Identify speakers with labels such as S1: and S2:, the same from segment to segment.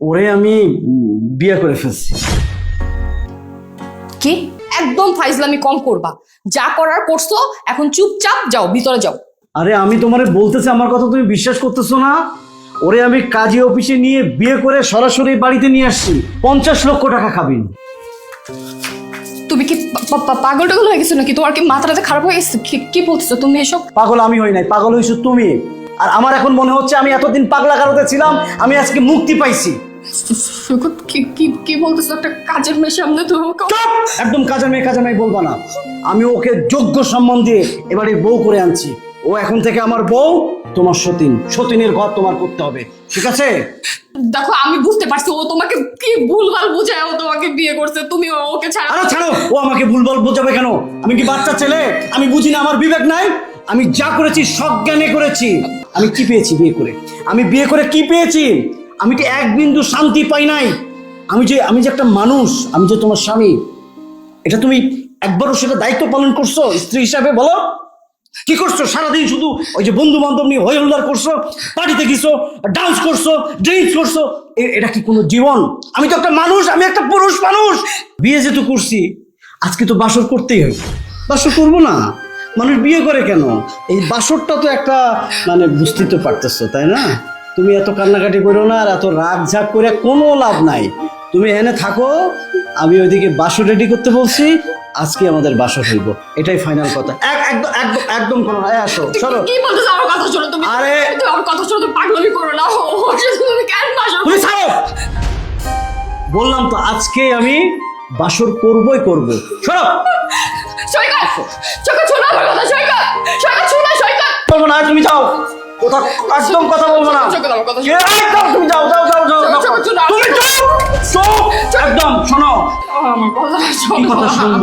S1: ওরে আমি বিয়ে করে ফেলছি।
S2: কি? একদম ফাইজলামি কম করবা। যা করার করছ এখন চুপচাপ যাও ভিতরে যাও।
S1: আরে আমি তোমারে বলতেছি আমার কথা তুমি বিশ্বাস করতেছো না? ওরে আমি কাজী অফিসে নিয়ে বিয়ে করে সরাসরি বাড়িতে নিয়ে আসছি। পঞ্চাশ লক্ষ টাকা খাবেন
S2: তুমি কি পা- পা- পা- পাগল টাগল হয়ে গেছো নাকি? তোমার কি মাথাটাতে খারাপ হয়ে গেছে? কি- কি বলতেছো তুমি এসব?
S1: পাগল আমি হই নাই পাগল হইছো তুমি। আর আমার এখন মনে হচ্ছে আমি এতদিন পাগলা কারোতে ছিলাম আমি আজকে মুক্তি পাইছি।
S2: সৈকত, কি কি কি বলতেছো? একটা কাজের মেয়ের সামনে
S1: চুপ! একদম কাজা মেয়ে কাজা মেয়ে বলবা না। আমি ওকে যোগ্য সম্মান দিয়ে এবারে বউ করে আনছি। ও এখন থেকে আমার বউ তোমার সতীন। সতীনের ঘর তোমার করতে হবে ঠিক আছে?
S2: দেখো আমি বুঝতে পারছি ও তোমাকে কি ভুলভাল বুঝায় ও তোমাকে বিয়ে করছে তুমি ওকে ছাড়া
S1: আরে ছাড়ো! ও আমাকে ভুলবল বোঝাবে কেন? আমি কি বাচ্চা ছেলে? আমি বুঝি না আমার বিবেক নাই? আমি যা করেছি সজ্ঞানে করেছি। আমি কি পেয়েছি বিয়ে করে? আমি বিয়ে করে কি পেয়েছি? আমি কি এক বিন্দু শান্তি পাই নাই। আমি যে আমি যে একটা মানুষ, আমি যে তোমার স্বামী, এটা তুমি একবারও সেটা দায়িত্ব পালন করছ, স্ত্রী হিসাবে বলো? কি করছ? সারাদিন শুধু ওই যে বন্ধু বান্ধব নিয়ে হই হুল্লার করছ পার্টিতে গেছো ডান্স করছ ড্রিঙ্কস করছ এটা কি কোনো জীবন? আমি তো একটা মানুষ, আমি একটা পুরুষ মানুষ। বিয়ে যেহেতু করছি, আজকে তো বাসর করতেই হবে। বাসর করব না। মানুষ বিয়ে করে কেন? এই বাসরটা তো একটা মানে বুঝতেই তো পারতেছো, তাই না? তুমি এত কান্নাকাটি করো না আর এত রাগ ঝাগ করে কোনো লাভ নাই। তুমি এনে থাকো আমি ওইদিকে বাসর রেডি করতে বলছি আজকে আমাদের বাসর হইব। এটাই ফাইনাল কথা। এক একদম একদম একদম করো না আসো সরো।
S2: কি বলতেছো আমার কথা শোনো তুমি?
S1: আরে-
S2: তুমি আমার কথা শোনো তুমি পাগলামি করো না। ও- তুমি কেন বাসর
S1: তুমি ছাড়ো! বললাম তো আজকে আমি বাসর করবই করব। সরো!
S2: সৈকত! সৈকত শোনো আমার কথা সৈকত! সৈকত শোনো সৈকত!
S1: বলব না তুমি যাও। কথা একদম কথা বলব না। একদম তুমি যাও যাও যাও যাও। তুমি যাও একদম শোনো।
S2: আমার কথা শোনো।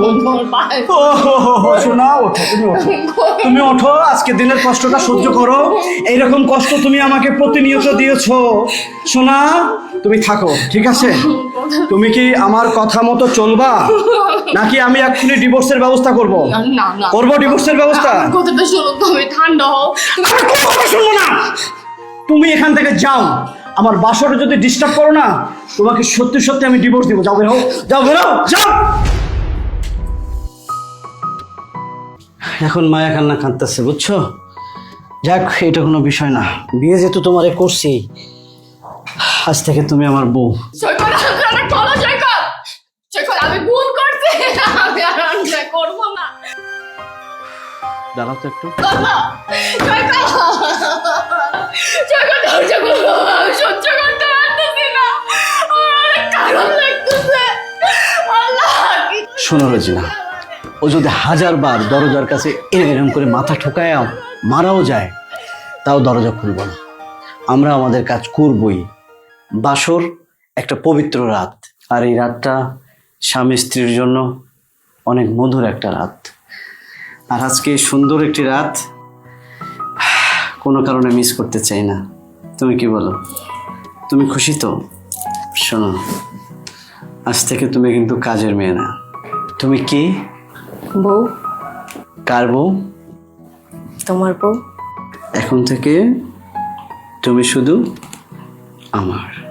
S1: শোনা ওঠো তুমি ওঠো। তুমি ওঠো আজকে দিনের কষ্টটা সহ্য করো। এইরকম কষ্ট তুমি আমাকে প্রতিনিয়ত দিয়েছ। সোনা তুমি থাকো ঠিক আছে? তুমি কি আমার কথা মতো চলবা? নাকি আমি এক্ষুনি ডিভোর্সের ব্যবস্থা করব?
S2: না না
S1: করব ডিভোর্সের ব্যবস্থা?
S2: কথাটা শোনো তুমি ঠান্ডা হও।
S1: কথা শুনব না! তুমি এখান থেকে যাও। আমার বাসরে যদি ডিস্টার্ব করো না তোমাকে সত্যি সত্যি আমি ডিভোর্স দিব। যাও বেরো যাও বেরো যাও! এখন মায়া কান্না কাঁদতেছে বুঝছ? যাক এটা কোনো বিষয় না। বিয়ে যেহেতু তোমারে করছি আজ থেকে তুমি আমার বউ। দাঁড়াও তো একটু। শোনো রোজিনা, ও যদি হাজার বার দরজার কাছে এরম করে মাথা ঠোকায় মারাও যায়, তাও দরজা খুলব না। আমরা আমাদের কাজ করবই। বাসর একটা পবিত্র রাত, আর এই রাতটা স্বামী স্ত্রীর জন্য অনেক মধুর একটা রাত। আর আজকে সুন্দর একটি রাত কোনো কারণে মিস করতে চাই না। তুমি কি বলো? তুমি খুশি তো? শোনো আজ থেকে তুমি কিন্তু কাজের মেয়ে না। তুমি কি?
S2: বউ।
S1: কার বউ?
S2: তোমার বউ।
S1: এখন থেকে তুমি শুধু আমার।